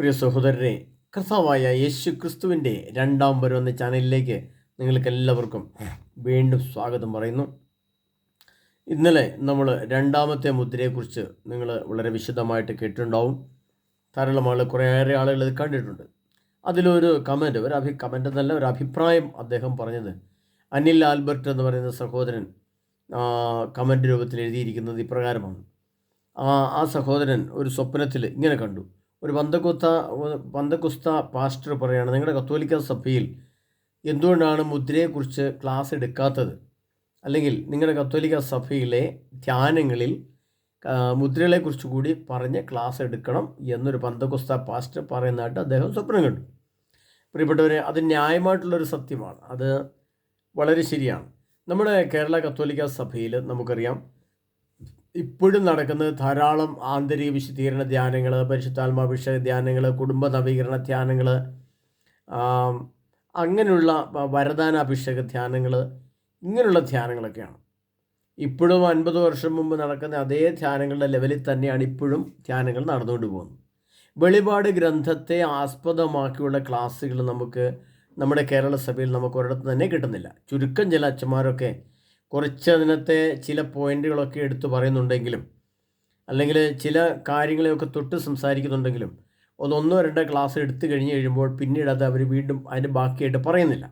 പ്രിയ സഹോദരരെ കർത്താവായ യേശു ക്രിസ്തുവിന്റെ രണ്ടാം വരം എന്ന ചാനലിലേക്ക് നിങ്ങൾക്ക് എല്ലാവർക്കും വീണ്ടും സ്വാഗതം പറയുന്നു. ഇന്നലെ നമ്മൾ രണ്ടാമത്തെ മുദ്രയെക്കുറിച്ച് നിങ്ങൾ വളരെ വിശദമായിട്ട് കേട്ടിട്ടുണ്ടാവും. ധാരാളം ആൾ കുറേയേറെ ആളുകൾ ഇത് കണ്ടിട്ടുണ്ട്. അതിലൊരു കമന്റ് ഒരു അഭി കമന്റ് എന്നല്ല ഒരു അഭിപ്രായം അദ്ദേഹം പറഞ്ഞത്. അനിൽ ആൽബർട്ട് എന്ന് പറയുന്ന സഹോദരൻ കമന്റ് രൂപത്തിൽ എഴുതിയിരിക്കുന്നത് ഇപ്രകാരമാണ്. ആ സഹോദരൻ ഒരു സ്വപ്നത്തിൽ ഇങ്ങനെ കണ്ടു. ഒരു പന്തക്കുത്ത പന്തക്കുസ്ത പാസ്റ്റർ പറയുകയാണ് നിങ്ങളുടെ കത്തോലിക്ക സഭയിൽ എന്തുകൊണ്ടാണ് മുദ്രയെക്കുറിച്ച് ക്ലാസ് എടുക്കാത്തത്? അല്ലെങ്കിൽ നിങ്ങളുടെ കത്തോലിക്ക സഭയിലെ ധ്യാനങ്ങളിൽ മുദ്രകളെക്കുറിച്ച് കൂടി പറഞ്ഞ് ക്ലാസ് എടുക്കണം എന്നൊരു പന്തക്കുസ്ത പാസ്റ്റർ പറയുന്നതായിട്ട് അദ്ദേഹം സ്വപ്നം കണ്ടു. പ്രിയപ്പെട്ടവരെ അത് ന്യായമായിട്ടുള്ളൊരു സത്യമാണ്. അത് വളരെ ശരിയാണ്. നമ്മുടെ കേരള കത്തോലിക്ക സഭയിൽ നമുക്കറിയാം ഇപ്പോഴും നടക്കുന്നത് ധാരാളം ആന്തരിക വിശുദ്ധീകരണ ധ്യാനങ്ങൾ പരിശുദ്ധാത്മാഭിഷേക ധ്യാനങ്ങൾ കുടുംബ നവീകരണ ധ്യാനങ്ങൾ അങ്ങനെയുള്ള വരദാനാഭിഷേക ധ്യാനങ്ങൾ ഇങ്ങനെയുള്ള ധ്യാനങ്ങളൊക്കെയാണ്. ഇപ്പോഴും അൻപത് വർഷം മുമ്പ് നടക്കുന്ന അതേ ധ്യാനങ്ങളുടെ ലെവലിൽ തന്നെയാണ് ഇപ്പോഴും ധ്യാനങ്ങൾ നടന്നുകൊണ്ട് പോകുന്നത്. വെളിപാട് ഗ്രന്ഥത്തെ ആസ്പദമാക്കിയുള്ള ക്ലാസ്സുകൾ നമുക്ക് നമ്മുടെ കേരള സഭയിൽ നമുക്ക് ഒരിടത്ത് തന്നെ കിട്ടുന്നില്ല. ചുരുക്കം ചില അച്ഛന്മാരൊക്കെ കുറച്ച് അതിനകത്തെ ചില പോയിന്റുകളൊക്കെ എടുത്തു പറയുന്നുണ്ടെങ്കിലും അല്ലെങ്കിൽ ചില കാര്യങ്ങളെയൊക്കെ തൊട്ട് സംസാരിക്കുന്നുണ്ടെങ്കിലും ഒന്നൊന്നോ രണ്ടോ ക്ലാസ് എടുത്തു കഴിഞ്ഞ് കഴിയുമ്പോൾ പിന്നീട് അത് അവർ വീണ്ടും അതിന്റെ ബാക്കിയായിട്ട് പറയുന്നില്ല.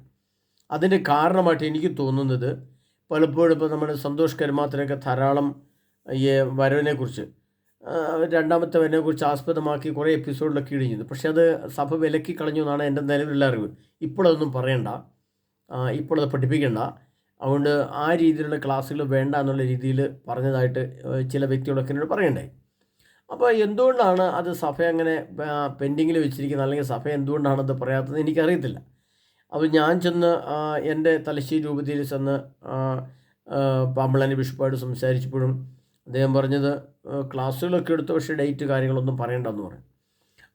അതിന്റെ കാരണമായിട്ട് എനിക്ക് തോന്നുന്നത് പലപ്പോഴും ഇപ്പോൾ നമ്മുടെ സന്തോഷ് കരുമാത്രയൊക്കെ ധാരാളം ഈ വരവിനെക്കുറിച്ച് രണ്ടാമത്തെ വരവിനെക്കുറിച്ച് ആസ്പദമാക്കി കുറേ എപ്പിസോഡിലൊക്കെ ഇടിഞ്ഞത് പക്ഷേ അത് സഭ വിലക്കി കളഞ്ഞു എന്നാണ് എന്റെ നിലവിലുള്ള അറിവ്. ഇപ്പോഴതൊന്നും പറയണ്ട. ഇപ്പോഴത് പഠിപ്പിക്കണ്ട. അതുകൊണ്ട് ആ രീതിയിലുള്ള ക്ലാസ്സുകൾ വേണ്ട എന്നുള്ള രീതിയിൽ പറഞ്ഞതായിട്ട് ചില വ്യക്തികളൊക്കെ എന്നോട് പറയണ്ടായി അപ്പോൾ എന്തുകൊണ്ടാണ് അത് സഭ അങ്ങനെ പെൻഡിങ്ങിൽ വെച്ചിരിക്കുന്നത്? അല്ലെങ്കിൽ സഭ എന്തുകൊണ്ടാണ് അത് പറയാത്തത് എനിക്കറിയത്തില്ല. അപ്പോൾ ഞാൻ ചെന്ന് എന്റെ തലശ്ശേരി രൂപതയിൽ ചെന്ന് പാമ്പളാനി ബിഷപ്പായിട്ട് സംസാരിച്ചപ്പോഴും അദ്ദേഹം പറഞ്ഞത് ക്ലാസ്സുകളൊക്കെ എടുത്ത് പക്ഷേ ഡേറ്റ് കാര്യങ്ങളൊന്നും പറയണ്ടെന്ന് പറഞ്ഞു.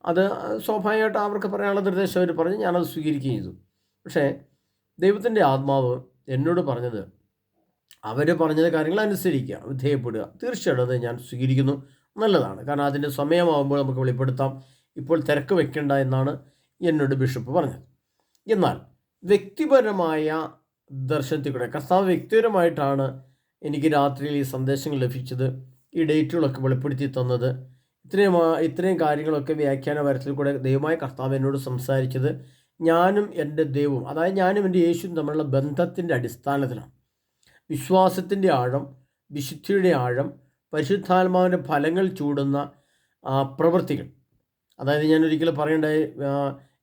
അത് സ്വാഭാവികമായിട്ട് അവർക്ക് പറയാനുള്ള നിർദ്ദേശം അവർ പറഞ്ഞ്. ഞാനത് സ്വീകരിക്കുകയും ചെയ്തു. പക്ഷേ ദൈവത്തിന്റെ ആത്മാവ് എന്നോട് പറഞ്ഞത് അവർ പറഞ്ഞത് കാര്യങ്ങൾ അനുസരിക്കുക വിധേയപ്പെടുക. തീർച്ചയായിട്ടും അത് ഞാൻ സ്വീകരിക്കുന്നു. നല്ലതാണ്. കാരണം അതിന്റെ സമയമാകുമ്പോൾ നമുക്ക് വെളിപ്പെടുത്താം. ഇപ്പോൾ തിരക്ക് വെക്കേണ്ട എന്നാണ് എന്നോട് ബിഷപ്പ് പറഞ്ഞത്. എന്നാൽ വ്യക്തിപരമായ ദർശനത്തിൽ കൂടെ കർത്താവ് വ്യക്തിപരമായിട്ടാണ് എനിക്ക് രാത്രിയിൽ ഈ സന്ദേശങ്ങൾ ലഭിച്ചത് ഈ ഡേറ്റുകളൊക്കെ വെളിപ്പെടുത്തി തന്നത്. ഇത്രയും ഇത്രയും കാര്യങ്ങളൊക്കെ വ്യാഖ്യാന വരത്തിൽ കൂടെ ദൈവമായ കർത്താവ് എന്നോട് സംസാരിച്ചത്. ഞാനും എന്റെ ദൈവവും അതായത് ഞാനും എന്റെ യേശുവും തമ്മിലുള്ള ബന്ധത്തിന്റെ അടിസ്ഥാനത്തിലാണ്. വിശ്വാസത്തിന്റെ ആഴം വിശുദ്ധിയുടെ ആഴം പരിശുദ്ധാത്മാവിന്റെ ഫലങ്ങൾ ചൂടുന്ന പ്രവൃത്തികൾ. അതായത് ഞാൻ ഒരിക്കലും പറയേണ്ടത്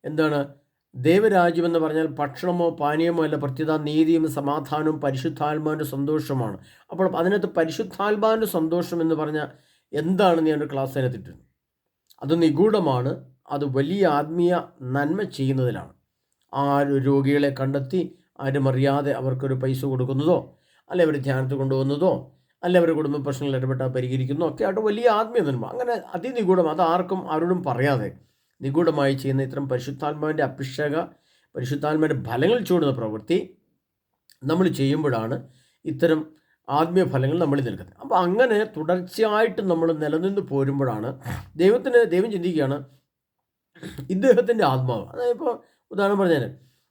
എന്താണ്? ദൈവരാജ്യം എന്ന് പറഞ്ഞാൽ ഭക്ഷണമോ പാനീയമോ അല്ല പ്രത്യേക നീതിയും സമാധാനവും പരിശുദ്ധാത്മാവിന്റെ സന്തോഷമാണ് അപ്പോൾ അതിനകത്ത് പരിശുദ്ധാത്മാവിന്റെ സന്തോഷം എന്ന് പറഞ്ഞാൽ എന്താണെന്ന് ഞാൻ ഒരു ക്ലാസ് അതിനകത്തിട്ടുണ്ട് അത് നിഗൂഢമാണ് അത് വലിയ ആത്മീയ നന്മ ചെയ്യുന്നതിലാണ്. ആ ഒരു രോഗികളെ കണ്ടെത്തി ആരും അറിയാതെ അവർക്കൊരു പൈസ കൊടുക്കുന്നതോ അല്ലെ അവർ ധ്യാനത്തിൽ കൊണ്ടുപോകുന്നതോ അല്ലെ അവരുടെ കുടുംബ പ്രശ്നങ്ങൾ ഇടപെട്ട പരിഹരിക്കുന്നതോ ഒക്കെ ആയിട്ട് വലിയ ആത്മീയ നന്മ. അങ്ങനെ അതിനിഗൂഢം അത് ആർക്കും ആരോടും പറയാതെ നിഗൂഢമായി ചെയ്യുന്ന ഇത്തരം പരിശുദ്ധാത്മാവിന്റെ അഭിഷേക പരിശുദ്ധാത്മാവിന്റെ ഫലങ്ങൾ ചൂടുന്ന പ്രവൃത്തി നമ്മൾ ചെയ്യുമ്പോഴാണ് ഇത്തരം ആത്മീയ ഫലങ്ങൾ നമ്മൾ നിൽക്കുന്നത് അപ്പോൾ അങ്ങനെ തുടർച്ചയായിട്ട് നമ്മൾ നിലനിന്ന് പോരുമ്പോഴാണ് ദൈവത്തിന് ദൈവം ചിന്തിക്കുകയാണ് ഇദ്ദേഹത്തിന്റെ ആത്മാവ്. അതായത് ഇപ്പോൾ ഉദാഹരണം പറഞ്ഞാൽ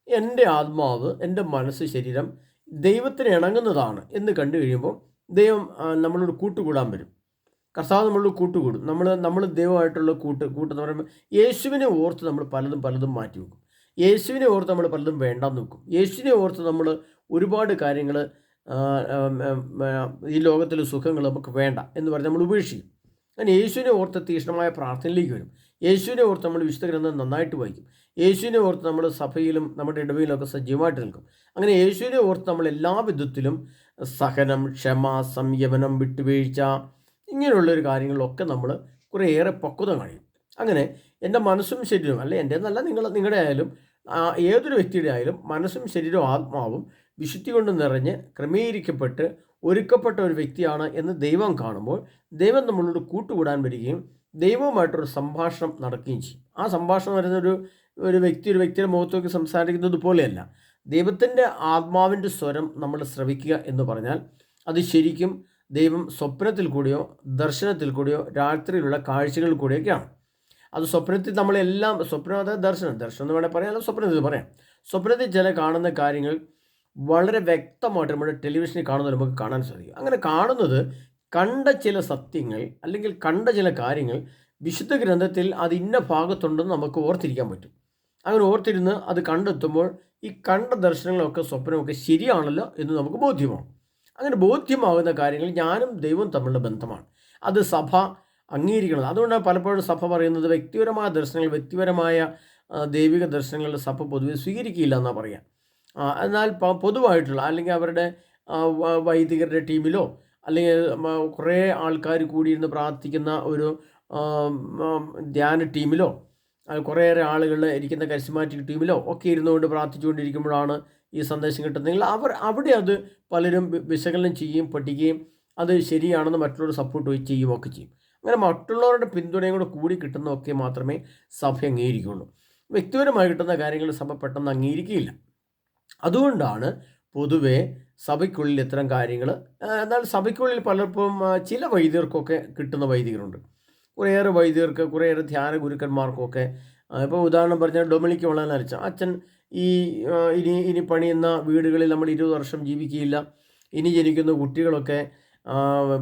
എന്റെ ആത്മാവ് എന്റെ മനസ്സ് ശരീരം ദൈവത്തിന് ഇണങ്ങുന്നതാണ് എന്ന് കണ്ടു കഴിയുമ്പോൾ ദൈവം നമ്മളോട് കൂട്ടുകൂടാൻ വരും. കർത്താവ് നമ്മളോട് കൂട്ടുകൂടും. നമ്മൾ നമ്മൾ ദൈവമായിട്ടുള്ള കൂട്ട് കൂട്ടെന്ന് പറയുമ്പോൾ യേശുവിനെ ഓർത്ത് നമ്മൾ പലതും പലതും മാറ്റി വെക്കും. യേശുവിനെ ഓർത്ത് നമ്മൾ പലതും വേണ്ടാന്ന് വെക്കും. യേശുവിനെ ഓർത്ത് നമ്മൾ ഒരുപാട് കാര്യങ്ങൾ ഈ ലോകത്തിലെ സുഖങ്ങൾ നമുക്ക് വേണ്ട എന്ന് പറഞ്ഞ് നമ്മൾ ഉപേക്ഷിക്കും. അങ്ങനെ യേശുവിനെ ഓർത്ത് തീക്ഷ്ണമായ പ്രാർത്ഥനയിലേക്ക് വരും. യേശുവിനെ ഓർത്ത് നമ്മൾ വിശുദ്ധ ഗ്രന്ഥം നന്നായിട്ട് വായിക്കും. യേശുവിനെ ഓർത്ത് നമ്മൾ സഭയിലും നമ്മുടെ ഇടവയിലൊക്കെ സജീവമായിട്ട് നിൽക്കും. അങ്ങനെ യേശുവിനെ ഓർത്ത് നമ്മൾ എല്ലാ വിധത്തിലും സഹനം ക്ഷമ സംയമനം വിട്ടുവീഴ്ച ഇങ്ങനെയുള്ളൊരു കാര്യങ്ങളിലൊക്കെ നമ്മൾ കുറേയേറെ പക്വത കഴിയും അങ്ങനെ എന്റെ മനസ്സും ശരീരവും അല്ലെ എന്റെ നല്ല നിങ്ങൾ നിങ്ങളുടെ ആയാലും ഏതൊരു വ്യക്തിയുടെ ആയാലും മനസ്സും ശരീരവും ആത്മാവും വിശുദ്ധി കൊണ്ട് നിറഞ്ഞ് ക്രമീകരിക്കപ്പെട്ട് ഒരുക്കപ്പെട്ട ഒരു വ്യക്തിയാണ് എന്ന് ദൈവം കാണുമ്പോൾ ദൈവം നമ്മളോട് കൂട്ടുകൂടാൻ വരികയും ദൈവവുമായിട്ടൊരു സംഭാഷണം നടക്കുകയും ചെയ്യും. ആ സംഭാഷണം വരുന്ന ഒരു ഒരു വ്യക്തി ഒരു വ്യക്തിയുടെ മുഖത്തേക്ക് സംസാരിക്കുന്നത് പോലെയല്ല. ദൈവത്തിന്റെ ആത്മാവിന്റെ സ്വരം നമ്മൾ ശ്രവിക്കുക എന്ന് പറഞ്ഞാൽ അത് ശരിക്കും ദൈവം സ്വപ്നത്തിൽ കൂടിയോ ദർശനത്തിൽ കൂടിയോ രാത്രിയിലുള്ള കാഴ്ചകളിൽ കൂടിയൊക്കെയാണ്. അത് സ്വപ്നത്തിൽ നമ്മളെല്ലാം സ്വപ്നം അതായത് ദർശനം. ദർശനം എന്ന് വേണേൽ പറയാം സ്വപ്നത്തിൽ പറയാം. സ്വപ്നത്തിൽ ചില കാണുന്ന കാര്യങ്ങൾ വളരെ വ്യക്തമായിട്ട് നമ്മുടെ ടെലിവിഷനിൽ കാണുന്നത് നമുക്ക് കാണാൻ സാധിക്കും. അങ്ങനെ കാണുന്നത് കണ്ട ചില സത്യങ്ങൾ അല്ലെങ്കിൽ കണ്ട ചില കാര്യങ്ങൾ വിശുദ്ധ ഗ്രന്ഥത്തിൽ അത് ഇന്ന ഭാഗത്തുണ്ടെന്ന് നമുക്ക് ഓർത്തിരിക്കാൻ പറ്റും. അങ്ങനെ ഓർത്തിരുന്ന് അത് കണ്ടെത്തുമ്പോൾ ഈ കണ്ട ദർശനങ്ങളൊക്കെ സ്വപ്നമൊക്കെ ശരിയാണല്ലോ എന്ന് നമുക്ക് ബോധ്യമാവും. അങ്ങനെ ബോധ്യമാകുന്ന കാര്യങ്ങൾ ഞാനും ദൈവവും തമ്മിലുള്ള ബന്ധമാണ്. അത് സഭ അംഗീകരിക്കണം അതുകൊണ്ടാണ് പലപ്പോഴും സഭ പറയുന്നത് വ്യക്തിപരമായ ദർശനങ്ങൾ വ്യക്തിപരമായ ദൈവിക ദർശനങ്ങളുടെ സഭ പൊതുവെ സ്വീകരിക്കില്ല എന്നാണ് പറയുക. എന്നാൽ പൊതുവായിട്ടുള്ള അല്ലെങ്കിൽ അവരുടെ വൈദികരുടെ ടീമിലോ അല്ലെങ്കിൽ കുറേ ആൾക്കാർ കൂടിയിരുന്ന് പ്രാർത്ഥിക്കുന്ന ഒരു ധ്യാന ടീമിലോ കുറേയേറെ ആളുകൾ ഇരിക്കുന്ന കരിസ്മാറ്റിക് ടീമിലോ ഒക്കെ ഇരുന്നുകൊണ്ട് പ്രാർത്ഥിച്ചുകൊണ്ടിരിക്കുമ്പോഴാണ് ഈ സന്ദേശം കിട്ടുന്നതെങ്കിൽ അവർ അവിടെ അത് പലരും വിശകലനം ചെയ്യുകയും പഠിക്കുകയും അത് ശരിയാണെന്ന് മറ്റുള്ളവർ സപ്പോർട്ട് ചെയ്യുകയും ഒക്കെ ചെയ്യും. അങ്ങനെ മറ്റുള്ളവരുടെ പിന്തുണയും കൂടെ കൂടി കിട്ടുന്നതൊക്കെ മാത്രമേ സഭ അംഗീകരിക്കുകയുള്ളൂ വ്യക്തിപരമായി കിട്ടുന്ന കാര്യങ്ങൾ സഭ പെട്ടെന്ന് അംഗീകരിക്കുകയില്ല. അതുകൊണ്ടാണ് പൊതുവെ സഭയ്ക്കുള്ളിൽ ഇത്തരം കാര്യങ്ങൾ എന്നാൽ സഭയ്ക്കുള്ളിൽ പലപ്പോഴും ചില വൈദികർക്കൊക്കെ കിട്ടുന്ന വൈദികരുണ്ട്. കുറേയേറെ വൈദികർക്ക് കുറേയേറെ ധ്യാന ഗുരുക്കന്മാർക്കൊക്കെ ഇപ്പോൾ ഉദാഹരണം പറഞ്ഞാൽ ഡൊമിനിക്ക് വളരെ അരച്ച അച്ഛൻ ഈ ഇനി ഇനി പണിയുന്ന വീടുകളിൽ നമ്മൾ ഇരുപത് വർഷം ജീവിക്കുകയില്ല ഇനി ജനിക്കുന്ന കുട്ടികളൊക്കെ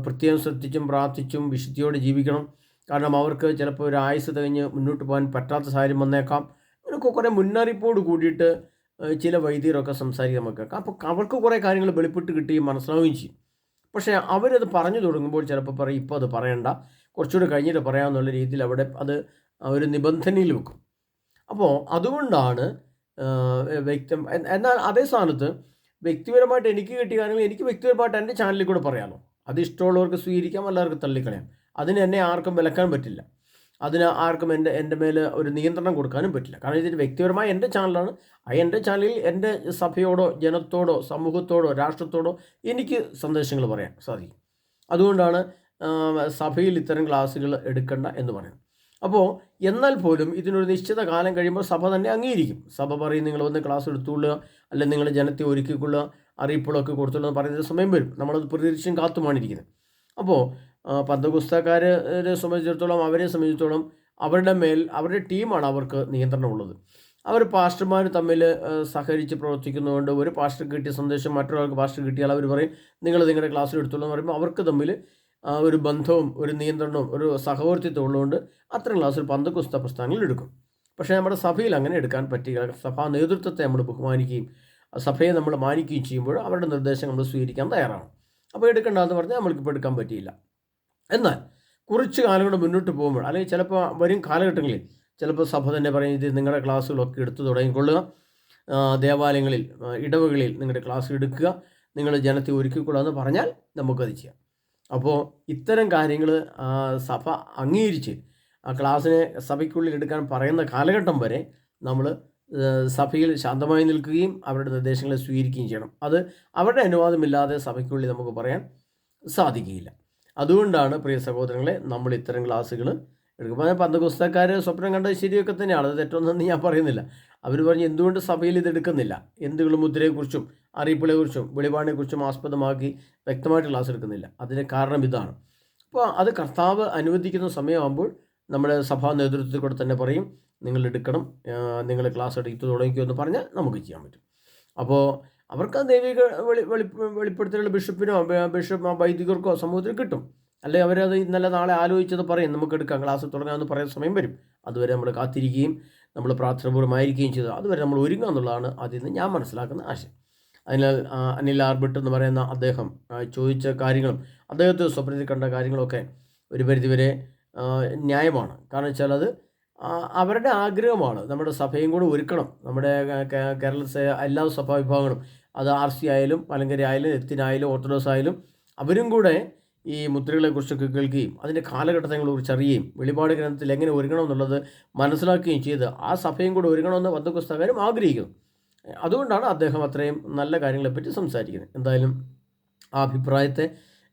പ്രത്യേകം ശ്രദ്ധിച്ചും പ്രാർത്ഥിച്ചും വിശുദ്ധിയോടെ ജീവിക്കണം. കാരണം അവർക്ക് ചിലപ്പോൾ ഒരു ആയുസ് തികഞ്ഞ് മുന്നോട്ട് പോകാൻ പറ്റാത്ത സാഹചര്യം വന്നേക്കാം. അവർക്ക് കുറേ മുന്നറിയിപ്പോട് കൂടിയിട്ട് ചില വൈദ്യരൊക്കെ സംസാരിക്കുക നമുക്ക് അപ്പോൾ അവർക്ക് കുറേ കാര്യങ്ങൾ വെളിപ്പെട്ട് കിട്ടുകയും മനസ്സിലാവുകയും ചെയ്യും. പക്ഷേ അവരത് പറഞ്ഞു തുടങ്ങുമ്പോൾ ചിലപ്പോൾ പറയും ഇപ്പോൾ അത് പറയണ്ട. കുറച്ചുകൂടി കഴിഞ്ഞിട്ട് പറയാമെന്നുള്ള രീതിയിൽ അവിടെ അത് ഒരു നിബന്ധനയിൽ വെക്കും. അപ്പോൾ അതുകൊണ്ടാണ് വ്യക്തി എന്നാൽ അതേ സ്ഥാനത്ത് വ്യക്തിപരമായിട്ട് എനിക്ക് കിട്ടിയ കാര്യങ്ങൾ എനിക്ക് വ്യക്തിപരമായിട്ട് എന്റെ ചാനലിൽ കൂടെ പറയാമല്ലോ. അത് ഇഷ്ടമുള്ളവർക്ക് സ്വീകരിക്കാം എല്ലാവർക്കും തള്ളിക്കളയാം. അതിന് എന്നെ ആർക്കും വിലക്കാൻ പറ്റില്ല. അതിന് ആർക്കും എന്റെ എന്റെ മേൽ ഒരു നിയന്ത്രണം കൊടുക്കാനും പറ്റില്ല. കാരണം ഇതിന് വ്യക്തിപരമായ എന്റെ ചാനലാണ്. ആ എന്റെ ചാനലിൽ എന്റെ സഭയോടോ ജനത്തോടോ സമൂഹത്തോടോ രാഷ്ട്രത്തോടോ എനിക്ക് സന്ദേശങ്ങൾ പറയാൻ സാധിക്കും. അതുകൊണ്ടാണ് സഭയിൽ ഇത്തരം ക്ലാസ്സുകൾ എടുക്കണ്ട എന്ന് പറയുന്നത്. അപ്പോൾ എന്നാൽ പോലും ഇതിനൊരു നിശ്ചിത കാലം കഴിയുമ്പോൾ സഭ തന്നെ അംഗീകരിക്കും. സഭ പറയും നിങ്ങൾ വന്ന് ക്ലാസ് എടുത്തുകൊള്ളുക അല്ലെങ്കിൽ നിങ്ങൾ ജനത്തെ ഒരുക്കിക്കൊള്ളുക അറിയിപ്പുകളൊക്കെ കൊടുത്തുള്ള പറയുന്ന സമയം വരും. നമ്മളത് പ്രതീക്ഷയും കാത്തുമാണ് ഇരിക്കുന്നത്. അപ്പോൾ പന്തകുസ്തക്കാരെ സംബന്ധിച്ചിടത്തോളം അവരെ സംബന്ധിച്ചിടത്തോളം അവരുടെ മേൽ അവരുടെ ടീമാണ് അവർക്ക് നിയന്ത്രണമുള്ളത് അവർ പാസ്റ്റർമാർ തമ്മിൽ സഹകരിച്ച് പ്രവർത്തിക്കുന്നതുകൊണ്ട് ഒരു പാസ്റ്റർ കിട്ടിയ സന്ദേശം മറ്റൊരാൾക്ക് പാസ്റ്റർ കിട്ടിയാൽ അവർ പറയും നിങ്ങൾ നിങ്ങളുടെ ക്ലാസ്സിൽ എടുത്തോളൂ എന്ന് പറയുമ്പോൾ അവർക്ക് തമ്മിൽ ഒരു ബന്ധവും ഒരു നിയന്ത്രണവും ഒരു സഹവർത്തിത്വം ഉള്ളതുകൊണ്ട് അത്തരം ക്ലാസ്സിൽ പന്തകുസ്ത പ്രസ്ഥാനങ്ങളിൽ എടുക്കും. പക്ഷേ നമ്മുടെ സഭയിൽ അങ്ങനെ എടുക്കാൻ പറ്റുക സഭാ നേതൃത്വത്തെ നമ്മൾ ബഹുമാനിക്കുകയും സഭയെ നമ്മൾ മാനിക്കുകയും ചെയ്യുമ്പോൾ അവരുടെ നിർദ്ദേശം നമ്മൾ സ്വീകരിക്കാൻ തയ്യാറാണ്. അപ്പോൾ എടുക്കേണ്ടതെന്ന് പറഞ്ഞാൽ നമ്മൾക്കിപ്പോൾ എടുക്കാൻ പറ്റിയില്ല. എന്നാൽ കുറച്ച് കാലം മുന്നോട്ട് പോകുമ്പോൾ അല്ലെങ്കിൽ ചിലപ്പോൾ വരും കാലഘട്ടങ്ങളിൽ ചിലപ്പോൾ സഭ തന്നെ പറയും ഇത് നിങ്ങളുടെ ക്ലാസ്സുകളൊക്കെ എടുത്തു തുടങ്ങിക്കൊള്ളുക. ദേവാലയങ്ങളിൽ ഇടവകളിൽ നിങ്ങളുടെ ക്ലാസ് എടുക്കുക. നിങ്ങൾ ജനത്തെ ഒരുക്കിക്കൊള്ളുക എന്ന് പറഞ്ഞാൽ നമുക്കത് ചെയ്യാം. അപ്പോൾ ഇത്തരം കാര്യങ്ങൾ സഭ അംഗീകരിച്ച് ആ ക്ലാസ്സിനെ സഭയ്ക്കുള്ളിൽ എടുക്കാൻ പറയുന്ന കാലഘട്ടം വരെ നമ്മൾ സഭയിൽ ശാന്തമായി നിൽക്കുകയും അവരുടെ നിർദ്ദേശങ്ങളെ സ്വീകരിക്കുകയും ചെയ്യണം. അത് അവരുടെ അനുവാദമില്ലാതെ സഭയ്ക്കുള്ളിൽ നമുക്ക് പറയാൻ സാധിക്കുകയില്ല. അതുകൊണ്ടാണ് പ്രിയ സഹോദരങ്ങളെ നമ്മൾ ഇത്തരം ക്ലാസ്സുകൾ എടുക്കുമ്പോൾ പന്തകുസ്തക്കാർ സ്വപ്നം കണ്ടത് ശരിയൊക്കെ തന്നെയാണ്. അത് തെറ്റൊന്നും ഞാൻ പറയുന്നില്ല. അവർ പറഞ്ഞ് എന്തുകൊണ്ട് സഭയിൽ ഇത് എടുക്കുന്നില്ല? എന്തുകൾ മുദ്രയെക്കുറിച്ചും അറിയിപ്പുകളെക്കുറിച്ചും വെളിപാടിനെക്കുറിച്ചും ആസ്പദമാക്കി വ്യക്തമായിട്ട് ക്ലാസ് എടുക്കുന്നില്ല. അതിന് കാരണം ഇതാണ്. അപ്പോൾ അത് കർത്താവ് അനുവദിക്കുന്ന സമയമാകുമ്പോൾ നമ്മുടെ സഭാ നേതൃത്വത്തിൽ കൂടെ തന്നെ പറയും നിങ്ങൾ എടുക്കണം. നിങ്ങൾ ക്ലാസ് എടുത്ത് തുടങ്ങിക്കോ എന്ന് പറഞ്ഞാൽ നമുക്ക് ചെയ്യാൻ പറ്റും. അപ്പോൾ അവർക്ക് ആ ദൈവിക വെളി വെളി വെളിപ്പെടുത്തലുള്ള ബിഷപ്പിനോ ബിഷപ്പ് വൈദികർക്കോ സമൂഹത്തിൽ കിട്ടും. അല്ലെങ്കിൽ അവരത് ഇന്നലെ നാളെ ആലോചിച്ചത് പറയും. നമുക്ക് എടുക്കാം ക്ലാസ് തുടങ്ങാമെന്ന് പറയുന്ന സമയം വരും. അതുവരെ നമ്മൾ കാത്തിരിക്കുകയും നമ്മൾ പ്രാർത്ഥനാപൂർവമായിരിക്കുകയും ചെയ്തു. അതുവരെ നമ്മൾ ഒരുങ്ങുക എന്നുള്ളതാണ് അതിൽ നിന്ന് ഞാൻ മനസ്സിലാക്കുന്ന ആശയം. അതിനാൽ അനിൽ ആർബിട്ട് എന്ന് പറയുന്ന അദ്ദേഹം ചോദിച്ച കാര്യങ്ങളും അദ്ദേഹത്തെ സ്വപ്നത്തിൽ കണ്ട കാര്യങ്ങളൊക്കെ ഒരു പരിധിവരെ ന്യായമാണ്. കാരണം വെച്ചാൽ അത് അവരുടെ ആഗ്രഹമാണ്. നമ്മുടെ സഭയും കൂടെ ഒരുക്കണം. നമ്മുടെ കേ- കേ- കേരളത്തിലെ എല്ലാ സഭാ വിഭാഗങ്ങളും അത് ആർ സി ആയാലും മലങ്കര ആയാലും എത്തിനായാലും ഓർത്തഡോക്സ് ആയാലും അവരും കൂടെ ഈ മുദ്രകളെക്കുറിച്ചൊക്കെ കേൾക്കുകയും അതിന്റെ കാലഘട്ടത്തെക്കുറിച്ച് അറിയുകയും വെളിപാട് ഗ്രന്ഥത്തിൽ എങ്ങനെ ഒരുങ്ങണമെന്നുള്ളത് മനസ്സിലാക്കുകയും ചെയ്ത് ആ സഭയും കൂടെ ഒരുങ്ങണമെന്ന് പന്തക്കുസ്തകാരും ആഗ്രഹിക്കുന്നു. അതുകൊണ്ടാണ് അദ്ദേഹം അത്രയും നല്ല കാര്യങ്ങളെപ്പറ്റി സംസാരിക്കുന്നത്. എന്തായാലും ആ അഭിപ്രായത്തെ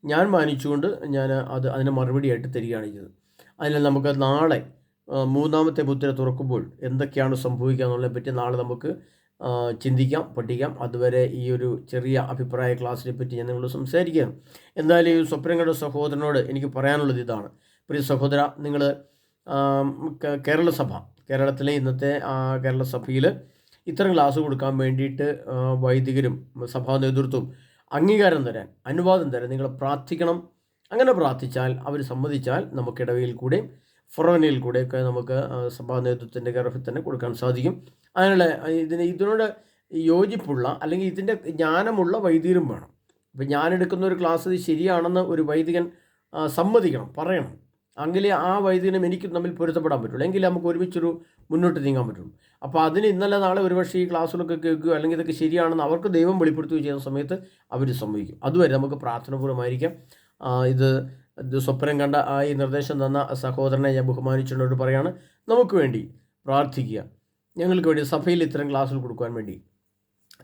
ഞാൻ മാനിച്ചുകൊണ്ട് ഞാൻ അത് അതിന് മറുപടിയായിട്ട് തരികയാണ് ചെയ്തത്. അതിനാൽ നമുക്ക് നാളെ മൂന്നാമത്തെ മുദ്ര തുറക്കുമ്പോൾ എന്തൊക്കെയാണ് സംഭവിക്കുക എന്നുള്ളതിനെ പറ്റി നാളെ നമുക്ക് ചിന്തിക്കാം പഠിക്കാം. അതുവരെ ഈ ഒരു ചെറിയ അഭിപ്രായ ക്ലാസ്സിനെ പറ്റി ഞാൻ നിങ്ങളോട് സംസാരിക്കുകയാണ്. എന്തായാലും ഈ സ്വപ്നങ്ങളുടെ സഹോദരനോട് എനിക്ക് പറയാനുള്ളത് ഇതാണ്. പ്രിയ സഹോദര നിങ്ങൾ കേരള സഭ കേരളസഭ കേരളത്തിലെ ഇന്നത്തെ കേരള കേരളസഭയിൽ ഇത്തരം ക്ലാസ് കൊടുക്കാൻ വേണ്ടിയിട്ട് വൈദികരും സഭാ നേതൃത്വവും അംഗീകാരം തരാൻ അനുവാദം തരാൻ നിങ്ങൾ പ്രാർത്ഥിക്കണം. അങ്ങനെ പ്രാർത്ഥിച്ചാൽ അവർ സമ്മതിച്ചാൽ നമുക്ക് ഇടവയിൽ കൂടെയും ഫൊറോനയിൽ കൂടെയൊക്കെ നമുക്ക് സഭാ നേതൃത്വത്തിന്റെ തന്നെ കൊടുക്കാൻ സാധിക്കും. അതിനുള്ള ഇതിന് ഇതിനോട് യോജിപ്പുള്ള അല്ലെങ്കിൽ ഇതിന്റെ ജ്ഞാനമുള്ള വൈദികരും വേണം. ഇപ്പം ഞാനെടുക്കുന്ന ഒരു ക്ലാസ് ഇത് ശരിയാണെന്ന് ഒരു വൈദികൻ സമ്മതിക്കണം പറയണം. എങ്കിലേ ആ വൈദികനും എനിക്കും തമ്മിൽ പൊരുത്തപ്പെടാൻ പറ്റുള്ളൂ. എങ്കിലേ നമുക്ക് ഒരുമിച്ചൊരു മുന്നോട്ട് നീങ്ങാൻ പറ്റുള്ളൂ. അപ്പോൾ അതിന് ഇന്നലെ നാളെ ഒരുപക്ഷെ ഈ ക്ലാസ്സുകളൊക്കെ കേൾക്കുകയോ അല്ലെങ്കിൽ ഇതൊക്കെ ശരിയാണെന്ന് അവർക്ക് ദൈവം വെളിപ്പെടുത്തുകയോ ചെയ്യുന്ന സമയത്ത് അവർ സമ്മതിക്കും. അതുവരെ നമുക്ക് പ്രാർത്ഥനാപൂർവമായിരിക്കാം. ഇത് സ്വപ്നം കണ്ട ആ ഈ നിർദ്ദേശം തന്ന സഹോദരനെ ഞാൻ ബഹുമാനിച്ചുകൊണ്ടോട് പറയാണ്. നമുക്ക് വേണ്ടി പ്രാർത്ഥിക്കുക. ഞങ്ങൾക്ക് വേണ്ടി സഭയിൽ ഇത്തരം ക്ലാസ്സുകൾ കൊടുക്കാൻ വേണ്ടി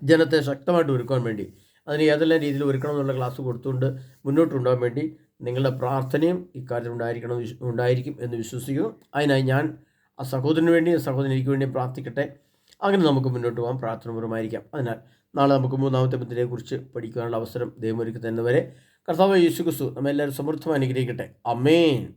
ജനത്തെ ശക്തമായിട്ട് ഒരുക്കാൻ വേണ്ടി അതിന് ഏതെല്ലാം രീതിയിൽ ഒരുക്കണം എന്നുള്ള ക്ലാസ് കൊടുത്തുകൊണ്ട് മുന്നോട്ട് കൊണ്ടുപോകാൻ വേണ്ടി നിങ്ങളുടെ പ്രാർത്ഥനയും ഇക്കാര്യത്തിൽ ഉണ്ടായിരിക്കണം ഉണ്ടായിരിക്കും എന്ന് വിശ്വസിക്കുന്നു. അതിനായി ഞാൻ ആ സഹോദരന് വേണ്ടിയും സഹോദരൻ എനിക്ക് വേണ്ടിയും പ്രാർത്ഥിക്കട്ടെ. അങ്ങനെ നമുക്ക് മുന്നോട്ട് പോകാൻ പ്രാർത്ഥനപൂർവമായിരിക്കാം അതിനാൽ നാളെ നമുക്ക് മൂന്നാമത്തെ ബന്ധത്തെക്കുറിച്ച് പഠിക്കാനുള്ള അവസരം ദൈവം ഒരുക്കി തന്നവരെ കർത്താവ് യേശു ക്രിസ്തു നമ്മെല്ലാവരും സമൃദ്ധമായി അനുഗ്രഹിക്കട്ടെ. അമേൻ